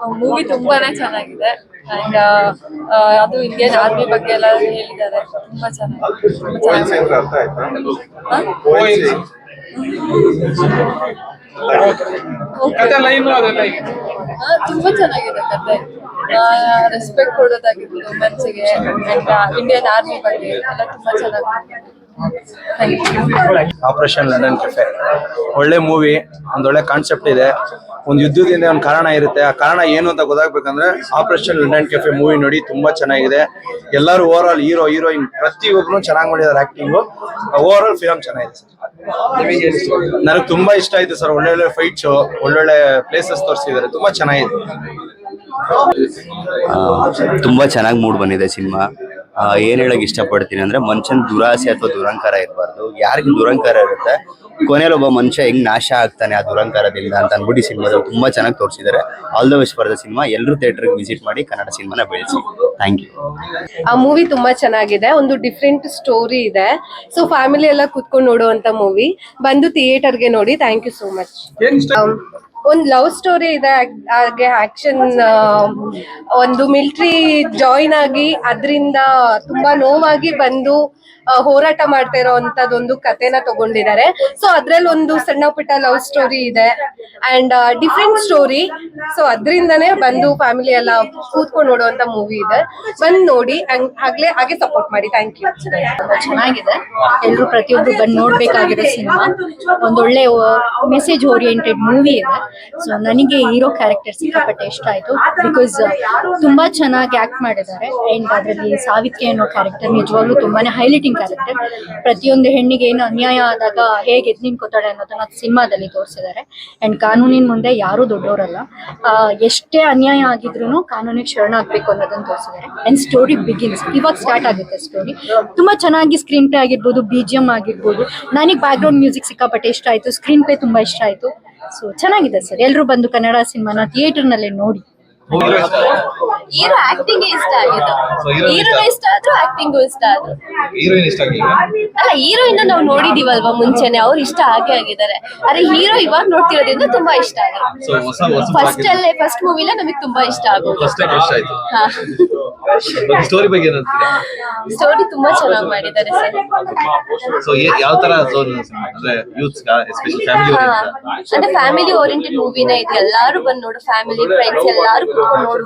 Movie ತುಂಬಾನೇ ಚೆನ್ನಾಗಿದೆ. And ಅದು ಇಂಡಿಯನ್ ಆರ್ಮಿ ಬಗ್ಗೆ ಎಲ್ಲ ಹೇಳಿದ್ದಾರೆ. ತುಂಬಾ ಚೆನ್ನಾಗಿದೆ. ತುಂಬಾ ಪೋಯಿಟ್ಸ್ ಚೆನ್ನಾಗಿದೆ ಕತೆ. ರೆಸ್ಪೆಕ್ಟ್ ಕೊಡೋದಾಗಿರ್ಬೋದು ಮನ್ಸಿಗೆ ಅಂಡ್ ಇಂಡಿಯನ್ ಆರ್ಮಿ ಬಗ್ಗೆ ಎಲ್ಲ ತುಂಬಾ ಚೆನ್ನಾಗಿದೆ. you. ಆಪರೇಷನ್ ಲಂಡನ್ ಕೆಫೆ ಒಳ್ಳೆ ಮೂವಿ ಒಂದೊಳ್ಳೆ ಕಾನ್ಸೆಪ್ಟ್ ಇದೆ. ಒಂದು ಯುದ್ಧದಿಂದ ಒಂದು ಕಾರಣ ಇರುತ್ತೆ. ಆ ಕಾರಣ ಏನು ಅಂತ ಗೊತ್ತಾಗ್ಬೇಕಂದ್ರೆ ಆಪರೇಷನ್ ಲಂಡನ್ ಕೆಫೆ ಮೂವಿ ನೋಡಿ ತುಂಬಾ ಚೆನ್ನಾಗಿದೆ. ಎಲ್ಲರೂ ಓವರ್ ಆಲ್ ಹೀರೋ ಹೀರೋಯಿನ್ ಪ್ರತಿಯೊಬ್ಬರು ಚೆನ್ನಾಗಿ ಮಾಡಿದ್ದಾರೆ ಆಕ್ಟಿಂಗ್ ಓವರ್ ಆಲ್ ಫಿಲಮ್ ಚೆನ್ನಾಗಿದೆ ನನಗೆ ತುಂಬಾ ಇಷ್ಟ ಆಯ್ತು ಸರ್ ಒಳ್ಳೊಳ್ಳೆ ಫೈಟ್ಸ್ ಒಳ್ಳೊಳ್ಳೆ ಪ್ಲೇಸಸ್ ತೋರಿಸಿದ್ದಾರೆ. ತುಂಬಾ ಚೆನ್ನಾಗಿದೆ. ತುಂಬಾ ಚೆನ್ನಾಗಿ ಮೂಡ್ ಬಂದಿದೆ ಸಿನಿಮಾ. ಏನ್ ಹೇಳಕ್ ಇಷ್ಟಪಡ್ತೀನಿ ಅಂದ್ರೆ ಮನುಷ್ಯನ್ ದುರಾಸೆ ಅಥವಾ ದುರಂಕಾರ ಇರಬಾರ್ದು. ಯಾರಿಗೆ ದುರಂಕಾರ ಇರುತ್ತೆ. ಕೊನೆಯಲ್ಲಿ ಒಬ್ಬ ಮನುಷ್ಯ ಹೆಂಗ್ ನಾಶ ಆಗ್ತಾನೆ ಆ ದುರಂಕಾರದಿಂದ ಅಂತ ಅನ್ಬಿಟ್ಟು ಸಿನಿಮಾದಲ್ಲಿ ತುಂಬಾ ಚೆನ್ನಾಗಿ ತೋರಿಸಿದ್ದಾರೆ. All the best for the cinema. ಎಲ್ಲರೂ ಥಿಯೇಟರ್ಗೆ ವಿಸಿಟ್ ಮಾಡಿ ಕನ್ನಡ ಸಿನಿಮಾನ ಬೆಳೆಸಿ. ಥ್ಯಾಂಕ್ ಯು ಆ ಮೂವಿ ತುಂಬಾ ಚೆನ್ನಾಗಿದೆ. ಒಂದು ಡಿಫ್ರೆಂಟ್ ಸ್ಟೋರಿ ಇದೆ. ಸೊ ಫ್ಯಾಮಿಲಿ ಎಲ್ಲ ಕುತ್ಕೊಂಡು ನೋಡುವಂತ ಮೂವಿ ಬಂದು ಥಿಯೇಟರ್ಗೆ ನೋಡಿ. ಥ್ಯಾಂಕ್ ಯು ಸೋ ಮಚ್ ಒಂದು ಲವ್ ಸ್ಟೋರಿ ಇದೆ ಹಾಗೆ ಆಕ್ಷನ್ ಒಂದು ಮಿಲಿಟರಿ ಜಾಯಿನ್ ಆಗಿ ಅದರಿಂದ ತುಂಬಾ ನೋವಾಗಿ ಬಂದು ಹೋರಾಟ ಮಾಡ್ತಾ ಒಂದು ಕತೆನ ತಗೊಂಡಿದ್ದಾರೆ. ಸೊ ಅದ್ರಲ್ಲಿ ಒಂದು ಸಣ್ಣ ಪುಟ್ಟ ಲವ್ ಸ್ಟೋರಿ ಇದೆ. ಅಂಡ್ ಡಿಫ್ರೆಂಟ್ ಸ್ಟೋರಿ ಸೊ ಅದರಿಂದನೇ ಬಂದು ಫ್ಯಾಮಿಲಿ ಎಲ್ಲ ಕೂತ್ಕೊಂಡು ನೋಡುವಂತ ಮೂವಿ ಇದೆ. ಬಂದು ನೋಡಿ ಆಗ್ಲೇ ಹಾಗೆ ಸಪೋರ್ಟ್ ಮಾಡಿ. ಥ್ಯಾಂಕ್ ಯು ಚೆನ್ನಾಗಿದೆ. ಎಲ್ಲರೂ ಪ್ರತಿಯೊಬ್ರು ಬಂದು ನೋಡ್ಬೇಕಾಗಿರೋ ಸಿನಿಮಾ. ಒಂದೊಳ್ಳೆ ಮೆಸೇಜ್ ಓರಿಯೆಂಟೆಡ್ ಮೂವಿ ಇದೆ. ಸೊ ನನಗೆ ಹೀರೋ ಕ್ಯಾರೆಕ್ಟರ್ ಸಿಕ್ಕಾಪಟ್ಟೆ ಇಷ್ಟ ಆಯ್ತು. ಬಿಕಾಸ್ ತುಂಬಾ ಚೆನ್ನಾಗಿ ಆಕ್ಟ್ ಮಾಡಿದ್ದಾರೆ. ಅಂಡ್ ಅದರಲ್ಲಿ ಸಾವಿತ್ರಿ ಅನ್ನೋ ಕ್ಯಾರೆಕ್ಟರ್ ನಿಜವಾಗ್ಲೂ ತುಂಬಾನೇ ಹೈಲೈಟಿಂಗ್ ಕ್ಯಾರೆಕ್ಟರ್ ಪ್ರತಿಯೊಂದು ಹೆಣ್ಣಿಗೆ ಏನು ಅನ್ಯಾಯ ಆದಾಗ ಹೇಗೆ ಎದ್ ನಿಂತ್ಕೋತಾಳೆ ಅನ್ನೋದನ್ನ ಸಿನಿಮಾದಲ್ಲಿ ತೋರಿಸಿದ್ದಾರೆ. ಅಂಡ್ ಕಾನೂನಿನ ಮುಂದೆ ಯಾರು ದೊಡ್ಡವರಲ್ಲ. ಎಷ್ಟೇ ಅನ್ಯಾಯ ಆಗಿದ್ರು ಕಾನೂನಿಗೆ ಶರಣಾಗಬೇಕು ಅನ್ನೋದನ್ನ ತೋರಿಸಿದ್ದಾರೆ. ಅಂಡ್ ಸ್ಟೋರಿ ಬಿಗಿನ್ಸ್ ಇವಾಗ ಸ್ಟಾರ್ಟ್ ಆಗುತ್ತೆ ಸ್ಟೋರಿ ತುಂಬಾ ಚೆನ್ನಾಗಿ ಸ್ಕ್ರೀನ್ ಪ್ಲೇ ಆಗಿರ್ಬೋದು ಬಿ ಜಿ ಎಂ ಆಗಿರ್ಬೋದು. ನನಗೆ ಬ್ಯಾಕ್ ಗ್ರೌಂಡ್ ಮ್ಯೂಸಿಕ್ ಸಿಕ್ಕಾಪಟ್ಟೆ ಇಷ್ಟ ಆಯ್ತು. ಸ್ಕ್ರೀನ್ ಪ್ಲೇ ತುಂಬಾ ಇಷ್ಟ ಆಯ್ತು. ಸೊ ಚೆನ್ನಾಗಿದೆ ಸರ್. ಎಲ್ಲರೂ ಬಂದು ಕನ್ನಡ ಸಿನಿಮಾನ ಥಿಯೇಟರ್ನಲ್ಲೇ ನೋಡಿ. ಹೀರೋ ಆಕ್ಟಿಂಗ್ ಇಷ್ಟ ಆಗಿದ್ದು. So, hero ಹೀರೋ ಇಷ್ಟ. ಆದ್ರೂ ಆಕ್ಟಿಂಗ್ ಇಷ್ಟ ಆದ್ರು. ಹೀರೋಯಿನ್ ಇಷ್ಟ ಆಗಿಲ್ಲ ಅಲ್ಲ ಹೀರೋಯಿನ್ ನಾವು ನೋಡಿದೀವಲ್ವಾ ಮುಂಚೆನೆ ಅವ್ರು ಇಷ್ಟ ಆಗೇ ಆಗಿದ್ದಾರೆ. ಆದ್ರೆ ಹೀರೋ ಇವಾಗ ನೋಡ್ತಿರೋದ್ರಿಂದ ತುಂಬಾ ಇಷ್ಟ ಸೊ ಹೊಸ ಹೊಸ ಫಸ್ಟ್ ಅಲ್ಲೇ ಫಸ್ಟ್ ಮೂವಿಲೇ ನಮಗೆ ತುಂಬಾ ಇಷ್ಟ ಆಗೋದು. ಫಸ್ಟ್ ಟೈಮ್ ಇಷ್ಟ ಆಯ್ತು. ಹಾ. ಸ್ಟೋರಿ ಬಗ್ಗೆ ಏನಂತೀರಾ ಸ್ಟೋರಿ ತುಂಬಾ ಚೆನ್ನಾಗಿ ಮಾಡಿದ್ದಾರೆ ಸರ್. ಸೊ ಯಾವ ತರ ಅಂದ್ರೆ ಯೂತ್ಸ್ ಎಸ್ಪೆಷಲಿ ಫ್ಯಾಮಿಲಿ ಹಾ. ಅಂದ್ರೆ ಫ್ಯಾಮಿಲಿ ಓರಿಯೆಂಟೆಡ್ ಮೂವಿನೇ ಇದೆ. ಎಲ್ಲಾರು ಬಂದು ನೋಡು ಫ್ಯಾಮಿಲಿ ಫ್ರೆಂಡ್ಸ್ ಎಲ್ಲಾರು ಕುತ್ಕೊಂಡು ನೋಡು.